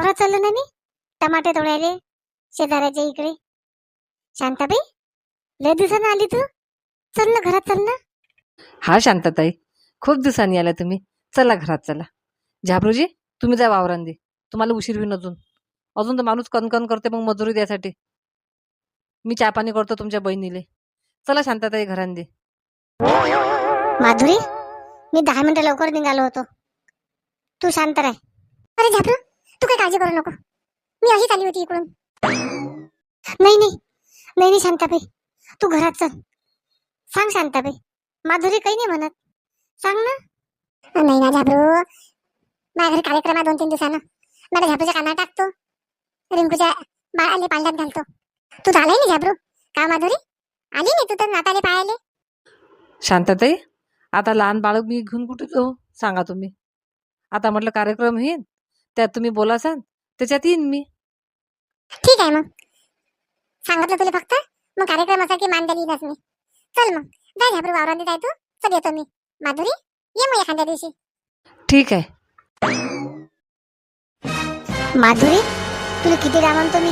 वावरात चाललो ना मी? टमाटे तोडायले शेजाऱ्याच्या इकडे. शांताबाई लय दिवसानं आली तू? चल ना घरात चल ना. हा शांतताई खूप दिवसांनी आल्या तुम्ही. चला घरात चला. झाबरूजी तुम्ही जा वावरांदी तुम्हाला उशीर होईन अजून. अजून तर माणूस कणकण करते मग मजुरी द्यासाठी. मी चहा पाणी करतो तुमच्या बहिणीले. चला शांतताई घरांदी माधुरी मी दहा मिनिटं लवकर निघालो होतो. तू शांत राह. अरे झापरू काळजी करू नको. मी अशीच आली होती इकडून. नाही नाही. नाही नाही शांताबाई. तू घरात चल. सांग शांताबाई. माधुरी काही नाही म्हणत. सांग ना. नाही ना झाबरू. माझ्या घरी कार्यक्रम आहे दोन तीन दिवसानं. माझ्या झापरूच्या कानात टाकतो. रिंकूच्या बाळाले पालण्यात घालतो. तू झालाय ना झाबरू? का हो माधुरी? आली नाही तू तर नाताले पाहायले शांतताई आता लहान बाळक मी घेऊन कुठे जाऊ? सांगा तुम्ही. आता म्हटलं कार्यक्रम येईन त्यात तुम्ही बोलासाल त्याच्यात येईन मी. ठीक आहे मग. सांगितलं तुला फक्त? मग कार्यक्रम असा की मान द्यायला येईनच मी. चल मग. जाय झापरू वावरांनी जाय तू. चल येतो मी. माधुरी ये मग एखाद्या दिवशी. ठीक आहे. माधुरी तुला किती वेळा म्हणतो मी?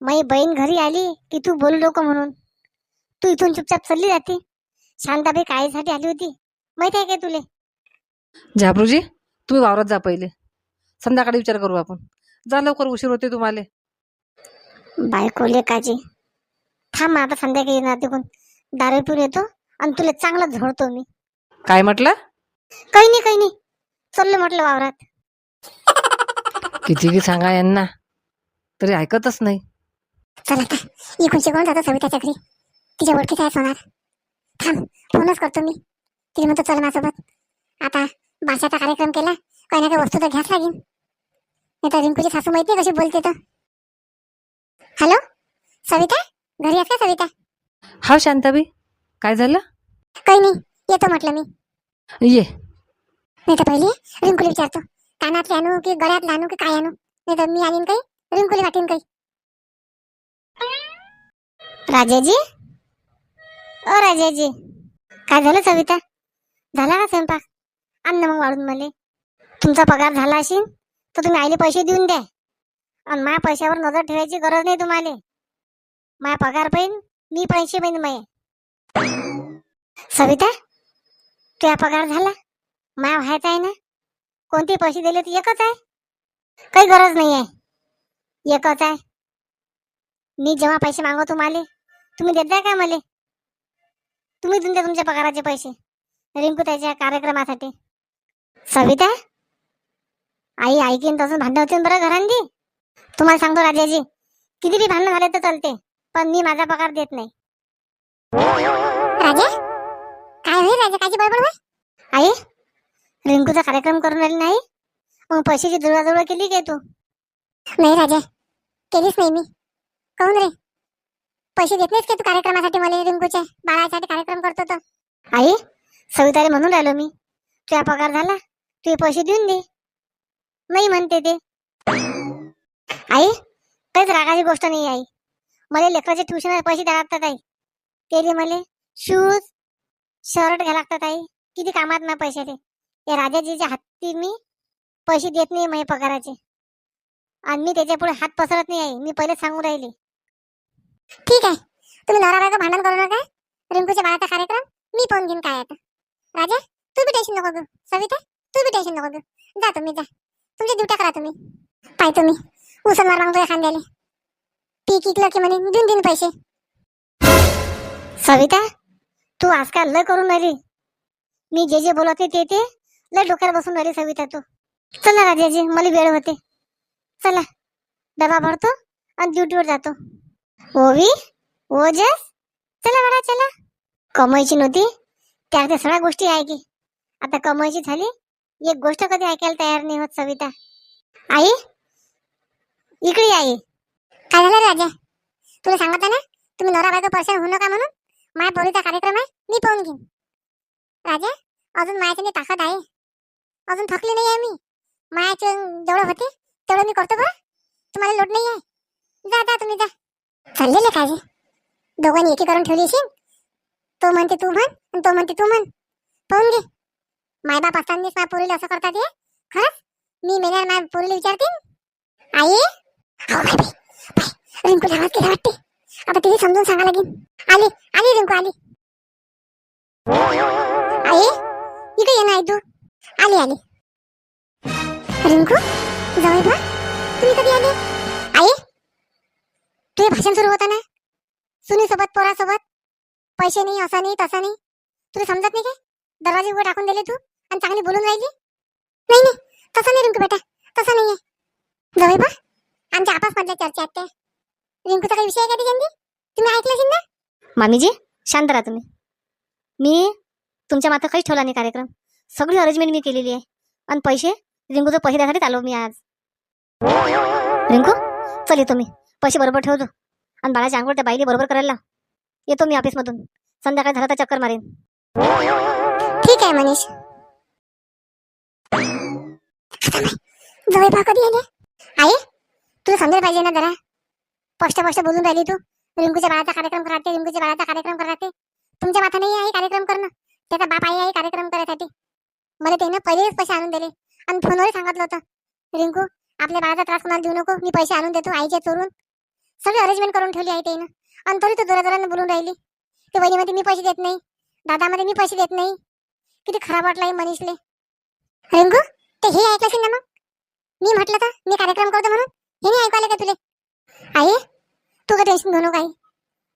माझी बहीण घरी आली की तू बोलू नको म्हणून. तू इथून चुपचाप चालली जाते. शांताबाई कायसाठी आली होती. माहिती आहे काय तुले? झाबरूजी तुम्ही वावरात जा पहिले. संध्याकाळी विचार करू आपण. जा लवकर उशीर होते तुम्हाला. बायको लेकाची. थांब आता संध्याकाळी येणार तिकून दारू पिऊन येतो आणि तुला चांगला झोडतो मी. काय म्हटलं? काही नाही काही नाही. चाललो म्हटलं वावरात. किती की सांगा यांना. तरी ऐकतच नाही. चल आता. इकडून शिकवून जातो सविताच्या घरी. तिच्या ओळखीचा आहे सोनार. थांब. फोनच करतो मी. तिने म्हणतो चल माझ्यासोबत. आता भाषाचा कार्यक्रम केला. काही ना काही वस्तू तर घ्याच लागेल. नाही तर रिंकूची सासू माहिती कशी बोलते तर. हॅलो सविता? घरी आहेस का सविता? हा शांताबाई. काय झालं? काही नाही. येतो म्हटलं मी. ये. नाही तर पहिले रिंकूला विचारतो. कानातले आणू की गळ्यातले आणू की काय आणू? नाही तर मी आणीन काही रिंकूला वाटीन काही. राजाजी? ओ राजाजी. काय झालं सविता? झाला का स्वयंपाक? आण ना मग वाढून मले. तुमचा पगार झाला असेल तर तुम्ही आईले पैसे देऊन द्या. आणि माझ्या पैशावर नजर ठेवायची गरज नाही तुम्हाला. माझा पगार पाहिजे मी पैसे पाहिजे माये. सविता तुझा पगार झाला? माया व्हायचा आहे ना? कोणते पैसे दिले तर एकच आहे? काही गरज नाही आहे. एकच आहे. मी जेव्हा पैसे मागव तुम्हाला तुम्ही देताय का मला? तुम्ही देऊन द्या तुमच्या पगाराचे पैसे. रिंकू त्याच्या कार्यक्रमासाठी. सविता आई ऐकीन तसं भांडण होते बरं घरांनी. तुम्हाला सांगतो राजाजी किती बी भांडण झाले तर चालते पण मी माझा पगार देत नाही. राजा? काय होईल राजा? काची बडबड आई रिंकूचा कार्यक्रम करून राहिली नाही? मग पैशाची जुळवाजुळव केली काय तू? नाही राजा केलीच नाही मी. काहून रे? पैसे देत नाहीस का तू कार्यक्रमासाठी मला रिंकूच्या बाळासाठी कार्यक्रम करतो तर आई सविताला म्हणून राहिलो मी. तुझा पगार झाला तुझे पैसे देऊन दे. नाही म्हणते ते. आई काहीच रागाची गोष्ट नाही आई. मला लेकराचे ट्युशन पैसे द्यावे लागतात आई. ते मला शूज शर्ट घ्यायला लागतात आई. किती कामात ना पैशाचे या राजाजीच्या हाती मी पैसे देत नाही माझ्या पगाराचे. आणि मी त्याच्या पुढे हात पसरत नाही आहे मी पहिले सांगू राहिली. ठीक आहे. तुम्ही नवरा बायको भांडण करू नका. रिंकूच्या बाळाचा कार्यक्रम मी पाहून घेईन काय आता. राजा तू बी टेन्शन नको घेऊ. सविता तू बी टेन्शन नको घेऊ. जा तुम्ही जा. तुमची ड्युट्या करा तुम्ही. पाय तुम्ही. उसनवार मागतो एखाद्याले पीक इकलं की म्हणे देऊन देईन पैसे. सविता तू आजकाल लय करून राहिली. मी जे जे बोलवते ते ते लय डोक्यावर बसून राहिली सविता तू. चला राजाजी मला वेळ होते. चला. डबा भरतो आणि ड्युटीवर जातो. ओवी ओजस चला बडा चला. कमाईची नव्हती. त्या त्या सगळ्या गोष्टी आहे की. आता कमाईची झाली एक गोष्ट कधी ऐकायला तयार नाही होत सविता. आई? इकडे आई. काय झालं राजा तुला सांगत ना? तुम्ही नवरा बायको परेशान होऊ नका म्हणून? माझ्या पोरीचा कार्यक्रम आहे मी पाहून घेईन. राजा अजून मायाच्या ताकद आहे. अजून थकली नाही आहे मी. मायाचे जेवढं होते तेवढं मी करतो बरं. तुम्हाला लोट नाही आहे. जा जा तुम्ही जा. चाललेले काय दोघांनी एकी करून ठेवली असेल? तो म्हणते तू म्हण आणि तो म्हणते तू म्हण. पाहून घे. मायबाप असतानाच माझ्या पोरीला असं करतात हे खरंच? मी मेल्यावर माझ्या पोरीला विचारते? आई? हो बाय रिंकूला आवाज केला वाटते. आता तिने समजून सांगा लागेल आली आली रिंकू आली. आई? इकडे ये ना आई तू. आली आली. रिंकू जाऊ बा तुम्ही कधी आले? आई? तुझे भाषण सुरू होता ना सुनी सोबत पोरासोबत? पैसे नाही असा नाही तसा नाही. तुला समजत नाही काय? दरवाजे उघडे टाकून दिले तू? आणि चांगली बोलून राहिली? नाही नाही. तसं नाही रिंकू बेटा. तसं नाही आहे जवळ बा. आमच्या आपसमधल्या चर्चा आहेत त्या. रिंकूचा काही विषय आहे का त्याच्यामध्ये तुम्ही ऐकलं असेल ना? मामीजी शांत राहा तुम्ही. मी तुमच्या माथं काहीच ठेवला नाही कार्यक्रम. सगळी अरेंजमेंट मी केलेली आहे. आणि पैसे रिंकूचं पैसे द्यासाठी आलो मी आज. रिंकू चल येतो मी. पैसे बरोबर ठेवतो आणि बाळाची आंघोळ त्या बाईले बरोबर करायला येतो मी ऑफिसमधून संध्याकाळी झालं तर चक्कर मारेन. ठीक आहे मनीष. जवळ बा कधी आले आई तुला समजायला पाहिजे ना जरा. स्पष्ट स्पष्ट बोलून राहिली तू. रिंकूच्या बाळाचा कार्यक्रम कराते रिंकूच्या बाळाचा कार्यक्रम कराते. तुमच्या माथा नाही आहे कार्यक्रम करणं. त्याचा बाप आई आहे कार्यक्रम करायसाठी. मला त्यानं पहिलेच पैसे आणून दिले. आणि फोनवर सांगितलं होतं. रिंकू आपल्या बाळाचा त्रास कोणाला देऊ नको. मी पैसे आणून देतो आईच्या चोरून. सगळी अरेंजमेंट करून ठेवली आहे त्यानं. आणि तरी तू जोराजोरानं बोलून राहिली. ते वहिनीमध्ये मी पैसे देत नाही. दादामध्ये मी पैसे देत नाही. किती खराब वाटलं आहे मनीषले. रिंकू ते हे ऐकलं असेल ना मग? मी म्हटलं तर मी कार्यक्रम करतो म्हणून. हे नाही ऐकू आले का तुले? आई तू का टेन्शन घेऊ नको आई?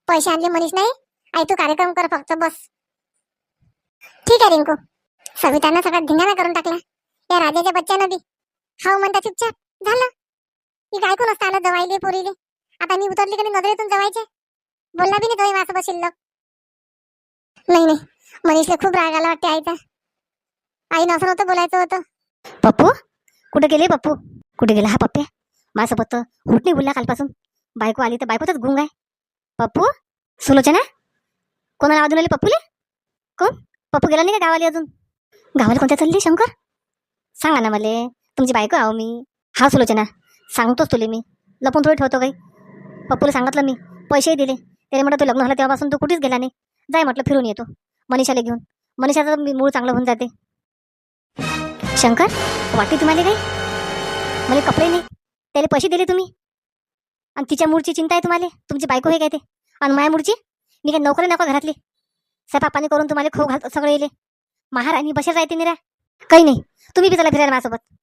पैसे आणले मनीष नाही? आई तू कार्यक्रम कर फक्त बस. ठीक आहे रिंकू. सवितानं सगळा धिंगाणा करून टाकला. या राजाच्या बच्च्यानं बी. हाव म्हणता चुपचाप. झालं. मी ऐकून असतं आलं जवायले पोरीले. आता मी उतरली की नाही नजरेतून जवायचे? बोलला बी नाही तो माझ्यासोबत शिल्लक नाही नाही. मनीषला खूप राग आला वाटते आईचा. आई नसं नव्हतं बोलायचं होतं. पप्पू? कुठे गेले पप्पू? कुठे गेला हा पप्पे? माझ्यासोबत तर हुट नाही बोलला कालपासून. बायको आली तर बायकोतच गुंग आहे. पप्पू? सुलोचना? कोणाला अजून आले पप्पूले? कोण? पप्पू गेला नाही का गावाला अजून? गावाला कोणत्या चालली शंकर? सांगा ना मले तुमची बायको आहो मी. हा सुलोचना सांगतोच तुले मी. लपून थोडी ठेवतो काही पप्पूला सांगितलं मी पैसेही दिले. त्याने म्हटलं तू लग्न झालं तेव्हापासून तू कुठेच गेला नाही. जाय म्हटलं फिरून येतो. मनीषाला घेऊन. मनीषाचं मी मूळ चांगलं होऊन जाते. शंकर वाटते तुम्हाला काही मला कपडे नाही. त्याला पैसे दिले तुम्ही. आणि तिच्या मूळची चिंता आहे तुम्हाला. तुमची बायको हे काय ते? आणि माया मूळची? मी काय नोकरी नको घरातली. स्वयंपाक करून तुम्हाला खो घालतो सगळे येले महाराणी बसेल राहते निरा. काही नाही. तुम्ही बी चला फिरायला माझ्यासोबत.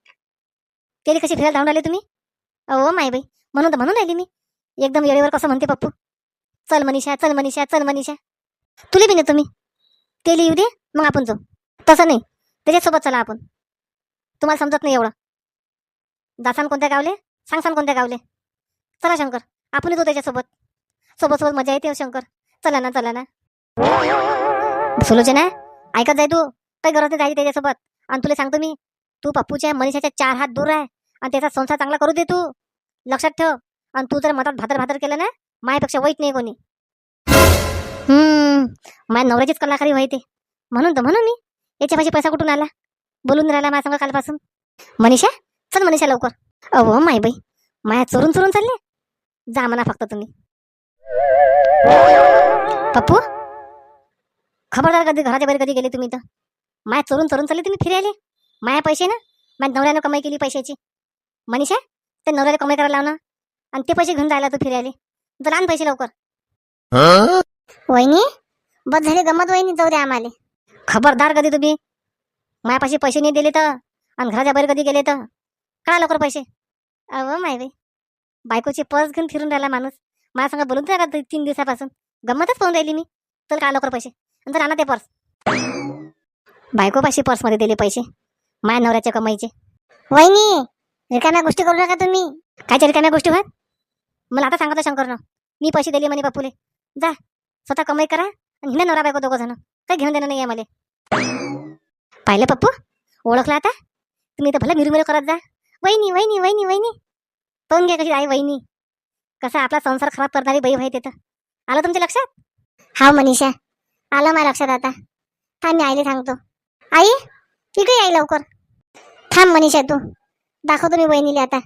त्याला कशी फिरायला धावून आले तुम्ही? अहो माय बाई. म्हणून तर म्हणून राहिली मी. एकदम वेळेवर कसं म्हणते पप्पू. चल मनीषा चल मनीषा चल मनीषा. तुले बी नाही तुम्ही. ते येऊ दे मग आपण जाऊ. तसं नाही. त्याच्यासोबत चला आपण. तुम्हाला समजत नाही एवढं. जासान कोणत्या गावले? सांगसान कोणत्या गावले? चला शंकर. आपण येतो त्याच्यासोबत. सोबत सोबत मजा येते हो, शंकर. चला ना चला ना. सुलोचना ऐकत जाय तू. काही गरज नाही जायची त्याच्यासोबत. आणि तुला सांगतो मी तू पप्पूच्या मनीषाच्या चार हात दूर आहे आणि त्याचा संसार चांगला करू दे तू. लक्षात ठेव. आणि तू जर मतात भादर भादर केलं ना मायापेक्षा वाईट नाही कोणी. हम्म माझ्या नवऱ्याचीच कलाकारी व्हायते म्हणून तर म्हणून मी. याच्यापाशी पैसा कुठून आला? बोलून राहिला माझ्या संग कालपासून. मनीषा चल मनीषा लवकर. अहो माय बाई माया चोरून चोरून चालले जा म्हणा फक्त तुम्ही. पप्पू खबरदार कधी घराच्या बाहेर कधी गेले तुम्ही तर माया चोरून चोरून चालले तुम्ही फिरायले? माया पैसे ना? माझ्या नवऱ्यानं कमाई केली पैशाची. मनीषा त्या नवऱ्याला कमाई करायला लाव ना. आणि ते पैसे घेऊन जायला तू फिरायले. तर आण पैसे लवकर. वहिनी बस झाली गमत वहिनी जाऊ द्या आम्हाला. खबरदार कधी तुम्ही? मायापाशी पैसे नाही दिले तर? आणि घराच्या बाहेर कधी गेले तर? काढा लवकर पैसे. अव माय बाई. बायकोची पर्स घेऊन फिरून राहिला माणूस. माझ्या सांगा बोलून राहिला तीन दिवसापासून. गंमतच पाहून राहिली मी. तर काढा लवकर पैसे. आणि जर आणा ते पर्स बायकोपाशी पर्समध्ये दिले पैसे. माया नवऱ्याच्या कमाईचे. वहिनी रिकाम्या गोष्टी करू नका तुम्ही. कायच्या रिकाम्या गोष्टी होत? मला आता सांगतो शंकरनं. मी पैसे दिले म्हणे बापूले. जा स्वतः कमाई करा आणि हिने नवरा बायको दोघं जण. काही घेऊन देणं नाही आहे मला. पाहिलं पप्पू? ओळखला आता? तुम्ही तर भलं मिरुमिरू करत जा. वहिनी वहिनी वहिनी वहिनी. पाहून घ्या कशी आहे वहिनी. कसा आपला संसार खराब करणारी बाई व्हाय तिथं आलं तुमच्या लक्षात? हा मनीषा. आलं माझ्या लक्षात आता. थांब मी आईला सांगतो. आई इकडे आई लवकर. थांब मनीषा तू. दाखवतो मी वहिनीला आता.